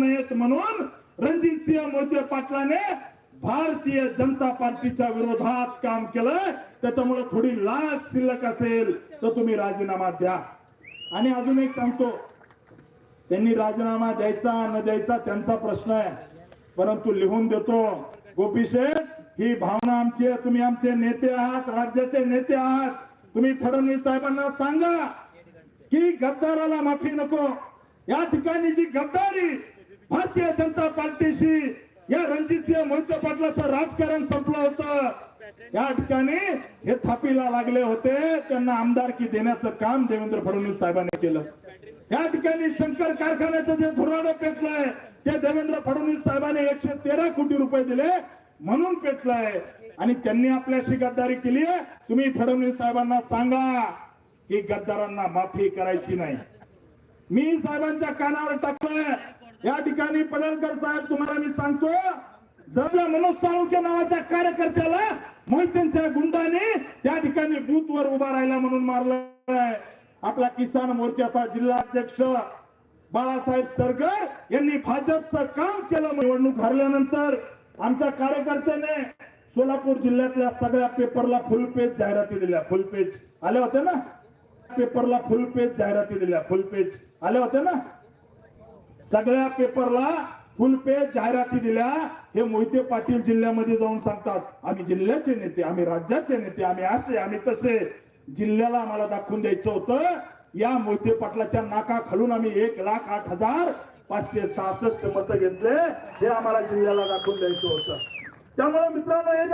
नयेत म्हणून रणजितसिंह मोहिते पाटलाने भारतीय जनता पार्टीच्या विरोधात काम केलं त्याच्यामुळे थोडी लाज शिल्लक असेल तर तुम्ही राजीनामा द्या. आणि अजून एक सांगतो त्यांनी राजीनामा द्यायचा न द्यायचा त्यांचा प्रश्न आहे. परंतु लिहून देतो गोपी शेठ ही भावना आमची आहे. तुम्ही आमचे नेते आहात राज्याचे नेते आहात. तुम्ही फडणवीस साहेबांना सांगा की गद्दाराला माफी नको. या ठिकाणी जी गद्दारी भारतीय जनता पार्टीशी या रणजितसिंह मोहित पाटलाचं राजकारण संपलं होतं. या ठिकाणी हे थापीला लागले होते. त्यांना आमदारकी देण्याचं काम देवेंद्र फडणवीस साहेबांनी केलं. या ठिकाणी शंकर कारखान्याचं जे धुराडं पेटलंय ते देवेंद्र फडणवीस साहेबांनी एकशे तेरा कोटी रुपये दिले म्हणून पेटलंय. आणि त्यांनी आपल्याशी गद्दारी केली आहे. तुम्ही फडणवीस साहेबांना सांगा की गद्दारांना माफी करायची नाही. मी साहेबांच्या कानावर टाकलंय. या ठिकाणी पडळकर साहेब तुम्हाला मी सांगतो जर मनोज साळुंके नावाच्या कार्यकर्त्याला मोहितेंच्या गुंडाने त्या ठिकाणी बूथ वर उभा राहिला म्हणून मारलाय. आपला किसान मोर्चाचा जिल्हाध्यक्ष बाळासाहेब सरगर यांनी भाजपचं काम केलं निवडणूक हरल्यानंतर आमच्या कार्यकर्त्याने सोलापूर जिल्ह्यातल्या सगळ्या पेपरला फुल पेज जाहिराती दिल्या. फुल पेज आले होते ना? पेपरला फुल पेज जाहिराती दिल्या. फुल पेज आले होते ना? सगळ्या पेपरला फुलपेज जाहिराती दिल्या. हे मोहिते पाटील जिल्ह्यामध्ये जाऊन सांगतात आम्ही जिल्ह्याचे नेते आम्ही राज्याचे नेते आम्ही असे आम्ही तसे. जिल्ह्याला आम्हाला दाखवून द्यायचं होतं. या मोहिते पाटलाच्या नाका खालून आम्ही एक लाख आठ हजार पाचशे सहासष्ट मतं घेतले. हे आम्हाला जिल्ह्याला दाखवून द्यायचं होतं. त्यामुळे मित्रांनो हे